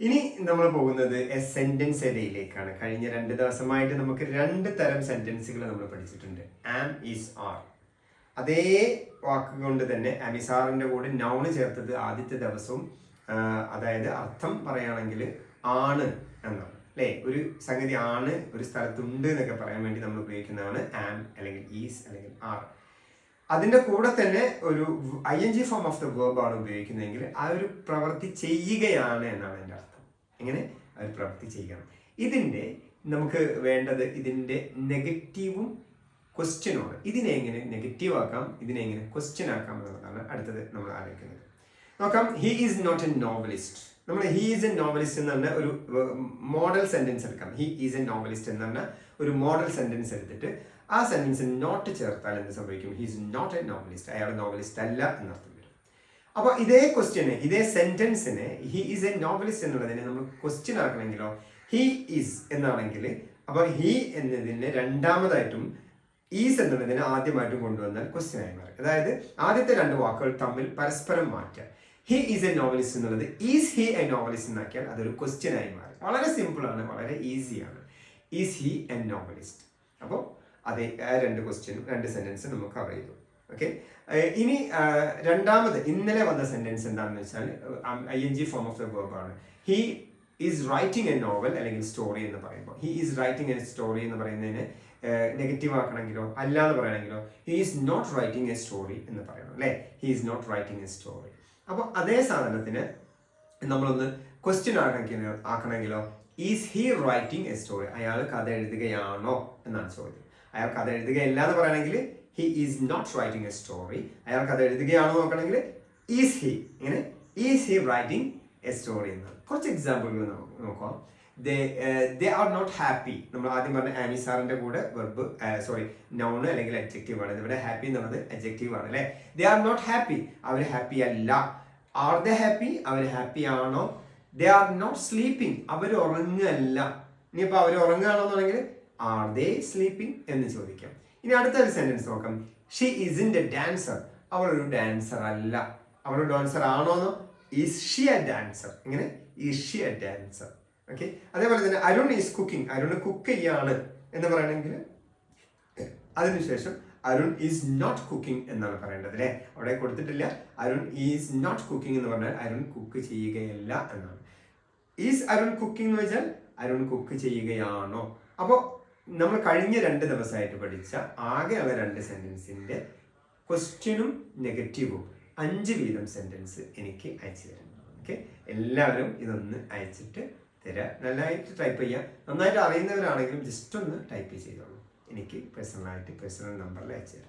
ഇനി നമ്മൾ പോകുന്നത് സെന്റൻസ് എരയിലേക്കാണ് കഴിഞ്ഞ രണ്ട് ദിവസമായിട്ട് നമുക്ക് രണ്ട് തരം സെന്റൻസുകൾ നമ്മൾ പഠിച്ചിട്ടുണ്ട്. ആം ഈസ് ആർ അതേ വാക്ക് കൊണ്ട് തന്നെ അമിസാറിന്റെ കൂടെ നൗണ് ചേർത്തത് ആദ്യത്തെ ദിവസവും അതായത് അർത്ഥം പറയുകയാണെങ്കിൽ ആണ് എന്നാണ്. അല്ലേ? ഒരു സംഗതി ആണ് ഒരു സ്ഥലത്തുണ്ട് എന്നൊക്കെ പറയാൻ വേണ്ടി നമ്മൾ ഉപയോഗിക്കുന്നതാണ് ആം അല്ലെങ്കിൽ ഈസ് അല്ലെങ്കിൽ ആർ അതിന്റെ കൂടെ തന്നെ ഒരു I N G form of the verb ആണ് ഉപയോഗിക്കുന്നതെങ്കിൽ ആ ഒരു പ്രവൃത്തി ചെയ്യുകയാണ് എന്നാണ് എന്റെ അർത്ഥം. എങ്ങനെ? ആ ഒരു പ്രവൃത്തി ചെയ്യണം. ഇതിന്റെ നമുക്ക് വേണ്ടത് ഇതിന്റെ നെഗറ്റീവും ക്വസ്റ്റ്യനുമാണ് ഇതിനെ എങ്ങനെ നെഗറ്റീവ് ആക്കാം? ഇതിനെ എങ്ങനെ ക്വസ്റ്റ്യൻ ആക്കാം എന്നുള്ളതാണ് അടുത്തത് നമ്മൾ ആലോചിക്കുന്നത്. നോക്കാം. He is not a novelist നമ്മൾ ഹി ഈസ് എ നോവലിസ്റ്റ് എന്ന് പറഞ്ഞ ഒരു മോഡൽ സെന്റൻസ് എടുക്കാം. ഹി ഈസ് എ നോവലിസ്റ്റ് എന്ന് പറഞ്ഞ ഒരു മോഡൽ സെന്റൻസ് എടുത്തിട്ട് ആ സെന്റൻസ് നോട്ട് ചേർത്താൽ എന്ത് സംഭവിക്കും? ഹിസ് നോട്ട് എ നോവലിസ്റ്റ് അയാൾ നോവലിസ്റ്റ് അല്ല എന്നർത്ഥം വരും. അപ്പോൾ ഇതേ ക്വസ്റ്റ്യനെ ഇതേ സെന്റൻസിനെ ഹി ഈസ് എ നോവലിസ്റ്റ് എന്നുള്ളതിനെ നമ്മൾ ക്വസ്റ്റ്യൻ ആക്കണമെങ്കിലോ? ഹി ഈസ് എന്നാണെങ്കിൽ അപ്പോൾ ഹി എന്നതിനെ രണ്ടാമതായിട്ടും ഈസ് എന്നുള്ളതിനെ ആദ്യമായിട്ടും കൊണ്ടുവന്നാൽ ക്വസ്റ്റ്യൻ ആയി മാറി. അതായത് ആദ്യത്തെ രണ്ട് വാക്കുകൾ തമ്മിൽ പരസ്പരം മാറ്റുക. ഹി ഈസ് എ നോവലിസ്റ്റ് എന്നുള്ളത് ഈസ് ഹി എ നോവലിസ്റ്റ് എന്നാക്കിയാൽ അതൊരു ക്വസ്റ്റ്യൻ ആയി മാറി. വളരെ സിമ്പിളാണ് വളരെ ഈസിയാണ് ഈസ് ഹി എ നോവലിസ്റ്റ് അപ്പോൾ അതേ രണ്ട് ക്വസ്റ്റ്യനും രണ്ട് സെന്റൻസും നമുക്ക് കവർ ചെയ്തു. ഓക്കെ ഇനി രണ്ടാമത് ഇന്നലെ വന്ന സെന്റൻസ് എന്താണെന്ന് വെച്ചാൽ I N G form of the verb ആണ്. He is writing a novel അല്ലെങ്കിൽ സ്റ്റോറി എന്ന് പറയുമ്പോൾ. He is writing a story എന്ന് പറയുന്നതിന് നെഗറ്റീവ് ആക്കണമെങ്കിലോ അല്ലാതെ പറയണമെങ്കിലോ he is not writing a story എന്ന് പറയണം അല്ലേ? He is not writing a story അപ്പോൾ അതേ സാധനത്തിന് നമ്മളൊന്ന് ക്വസ്റ്റ്യൻ ആക്കണമെങ്കിലോ ആക്കണമെങ്കിലോ is he writing a story അയാൾ കഥ എഴുതുകയാണോ എന്നാണ് ചോദ്യം. അയാൾ കഥ എഴുതുകയല്ല എന്ന് പറയണമെങ്കിൽ he is not writing a story അയാൾ കഥ എഴുതുകയാണോ നോക്കണമെങ്കിൽ ഈസ് ഹി ഇങ്ങനെ is he writing a story എന്ന്. കുറച്ച് എക്സാമ്പിളുകൾ നോക്കാം. They they are not happy നമ്മൾ ആദ്യം പറഞ്ഞ ആനി സാറിന്റെ കൂടെ വെർബ് സോറി നൗണ് അല്ലെങ്കിൽ അഡ്ജക്റ്റീവ് ആണ്. ഇവിടെ ഹാപ്പി എന്നുള്ളത് അഡ്ജക്റ്റീവ് ആണ് അല്ലെ? ദേ ആർ നോട്ട് ഹാപ്പി അവർ ഹാപ്പി അല്ല. ആർ ദ ഹാപ്പി അവർ ഹാപ്പി ആണോ? ദേ ആർ നോട്ട് സ്ലീപ്പിംഗ് അവർ ഉറങ്ങല്ല ഇനിയിപ്പോൾ അവർ ഉറങ്ങുകയാണെന്നുണ്ടെങ്കിൽ ആർ ദേ സ്ലീപ്പിംഗ് എന്ന് ചോദിക്കാം. ഇനി അടുത്ത ഒരു സെന്റൻസ് നോക്കാം. ഷീ ഇൻ എ ഡാൻസർ അവൾ ഒരു ഡാൻസർ അല്ല. അവൾ ഡാൻസർ ആണോന്നോ? ഇസ് ഷി എ ഡാൻസർ ഇങ്ങനെ is she a dancer okay അതേപോലെ തന്നെ Arun is cooking Arun cook ചെയ്യാണ് എന്ന് പറയണമെങ്കിൽ അതിനുശേഷം അരുൺ ഈസ് നോട്ട് കുക്കിംഗ് എന്നാണ് പറയേണ്ടത് അല്ലേ? അവിടെ കൊടുത്തിട്ടില്ല. അരുൺ ഈസ് നോട്ട് കുക്കിംഗ് എന്ന് പറഞ്ഞാൽ അരുൺ കുക്ക് ചെയ്യുകയല്ല എന്നാണ്. ഈസ് അരുൺ കുക്കിംഗ് എന്ന് വെച്ചാൽ അരുൺ കുക്ക് ചെയ്യുകയാണോ? അപ്പോൾ നമ്മൾ കഴിഞ്ഞ രണ്ട് ദിവസമായിട്ട് പഠിച്ച ആകെ അവ രണ്ട് സെന്റൻസിന്റെ ക്വസ്റ്റ്യനും നെഗറ്റീവും അഞ്ച് വീതം സെന്റൻസ് എനിക്ക് അയച്ചു തരണം. ഓക്കെ എല്ലാവരും ഇതൊന്ന് അയച്ചിട്ട് തരാം. നല്ലതായിട്ട് ടൈപ്പ് ചെയ്യാം. നന്നായിട്ട് അറിയുന്നവരാണെങ്കിലും ജസ്റ്റ് ഒന്ന് ടൈപ്പ് ചെയ്തോളൂ. എനിക്ക് പേഴ്സണലായിട്ട് പേഴ്സണൽ നമ്പറിൽ അയച്ചു തരാം.